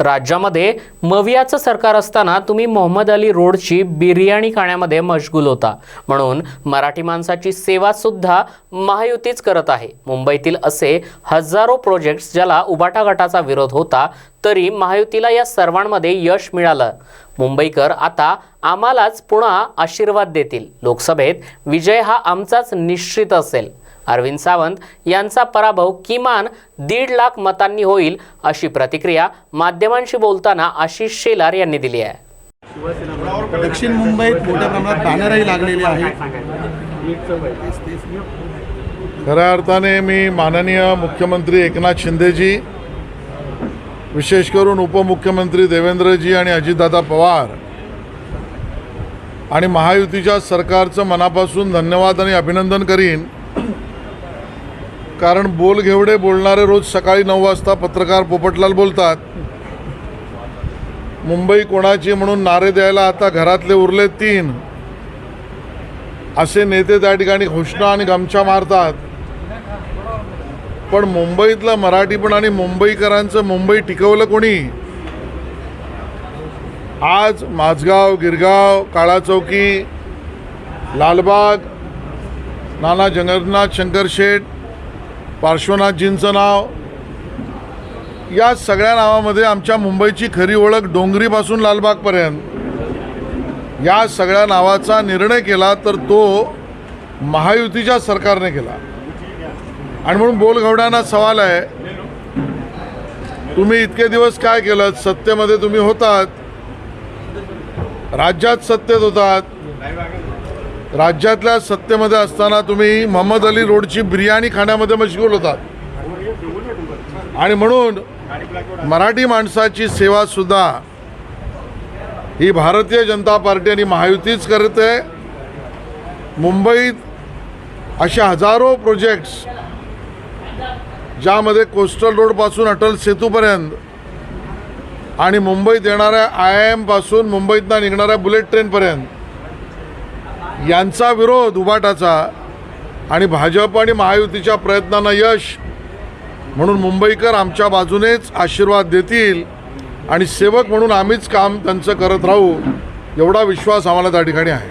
राज्यामध्ये मवियाचं सरकार असताना तुम्ही मोहम्मद अली रोडची बिर्याणी खाण्यामध्ये मशगूल होता. म्हणून मराठी माणसाची सेवासुद्धा महायुतीच करत आहे. मुंबईतील असे हजारो प्रोजेक्ट्स ज्याला उबाटा गटाचा विरोध होता तरी महायुतीला या सर्वांमध्ये यश मिळालं. मुंबईकर आता आम्हालाच पुन्हा आशीर्वाद देतील. लोकसभेत विजय हा आमचाच निश्चित असेल. अरविंद सावंत यांचा पराभव किमान दीड लाख मतांनी होईल अशी प्रतिक्रिया माध्यमांशी बोलताना आशिष शेलार यांनी दिली आहे. दक्षिण मुंबईत मोठ्या प्रमाणात बॅनरही लागलेले आहेत खऱ्या अर्थाने मी माननीय मुख्यमंत्री एकनाथ शिंदेजी विशेष करून उपमुख्यमंत्री देवेंद्रजी आणि अजितदादा पवार आणि महायुतीच्या सरकारचं मनापासून धन्यवाद आणि अभिनंदन करीन. कारण बोल घेवडे बोलणारे रोज सकाळी नऊ वाजता पत्रकार पोपटलाल बोलतात. मुंबई कोणाची म्हणून नारे द्यायला आता घरातले उरले तीन. असे नेते त्या ठिकाणी घोषणा आणि गमछा मारतात. पण मुंबईतलं मराठीपण आणि मुंबईकरांचं मुंबई टिकवलं कोणी? आज माझगाव गिरगाव काळा चौकी लालबाग नाना जगन्नाथ शंकर शेठ पार्श्वनाथजींचं नाव. या सगळ्या नावामध्ये आमच्या मुंबईची खरी ओळख डोंगरीपासून लालबागपर्यंत. या सगळ्या नावाचा निर्णय केला तर तो महायुतीच्या सरकारने केला. आणि म्हणून बोलघवड्यांना सवाल आहे तुम्ही इतके दिवस काय केलं? सत्तेमध्ये तुम्ही होतात. राज्यात सत्तेत होतात. राज्यातल्या सत्तेमध्ये असताना तुम्ही मोहम्मद अली रोडची बिर्याणी खाण्यामध्ये मशगूल होतात. आणि म्हणून मराठी माणसाची सेवासुद्धा ही भारतीय जनता पार्टी आणि महायुतीच करते. मुंबईत अशा हजारो प्रोजेक्ट्स ज्यामध्ये कोस्टल रोडपासून अटल सेतूपर्यंत आणि मुंबईत येणाऱ्या आय आय एमपासून मुंबईतनं निघणाऱ्या बुलेट ट्रेनपर्यंत यांचा विरोध उभाटाचा आणि भाजप आणि महायुतीच्या प्रयत्नांना यश म्हणून मुंबईकर आमच्या बाजूनेच आशीर्वाद देतील आणि सेवक म्हणून आम्हीच काम त्यांचं करत राहू एवढा विश्वास आम्हाला त्या ठिकाणी आहे.